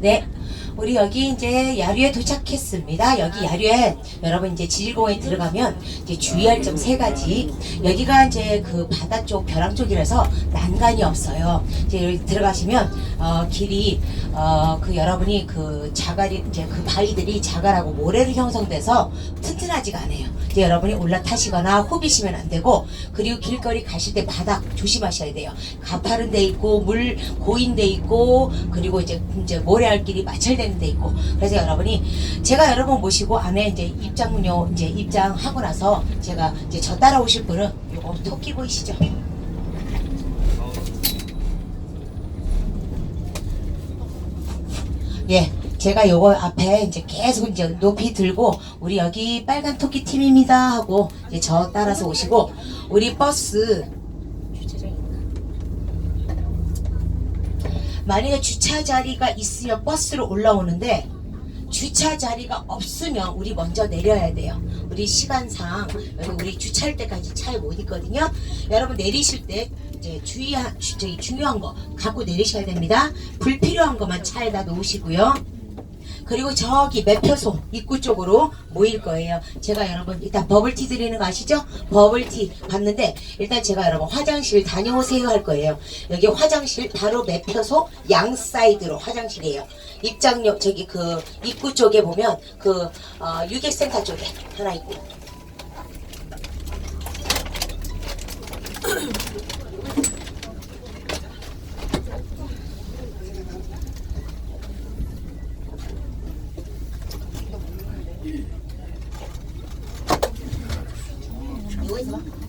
で 우리 여기 이제 야류에 도착했습니다. 여기 야류에 여러분 이제 지질공원에 들어가면 이제 주의할 점 세 가지. 여기가 이제 그 바다 쪽 벼랑 쪽이라서 난간이 없어요. 이제 여기 들어가시면 어, 길이 어, 그 여러분이 그 자갈이 이제 그 바위들이 자갈하고 모래로 형성돼서 튼튼하지가 않아요. 이제 여러분이 올라타시거나 호비시면 안 되고 그리고 길거리 가실 때 바닥 조심하셔야 돼요. 가파른 데 있고 물 고인 데 있고 그리고 이제 이제 모래알길이 마찰되는 데 있고 그래서 여러분이 제가 여러분 모시고 안에 이제 입장료 이제 입장하고 나서 제가 이제 저 따라오실 분은 요거 토끼 보이시죠? 예, 제가 요거 앞에 이제 계속 이제 높이 들고 우리 여기 빨간 토끼 팀입니다 하고 이제 저 따라서 오시고 우리 버스 만약에 주차 자리가 있으면 버스로 올라오는데 주차 자리가 없으면 우리 먼저 내려야 돼요. 우리 시간상 우리 주차할 때까지 차에 못 있거든요. 여러분 내리실 때 이제 주의한 주- 저기 중요한 거 갖고 내리셔야 됩니다. 불필요한 것만 차에다 놓으시고요. 그리고 저기 매표소 입구 쪽으로 모일 거예요. 제가 여러분 일단 버블티 드리는 거 아시죠? 버블티 봤는데 일단 제가 여러분 화장실 다녀오세요 할 거예요. 여기 화장실 바로 매표소 양 사이드로 화장실이에요. 입장료 저기 그 입구 쪽에 보면 그 어, 유객센터 쪽에 하나 있고 이거 있어 봐.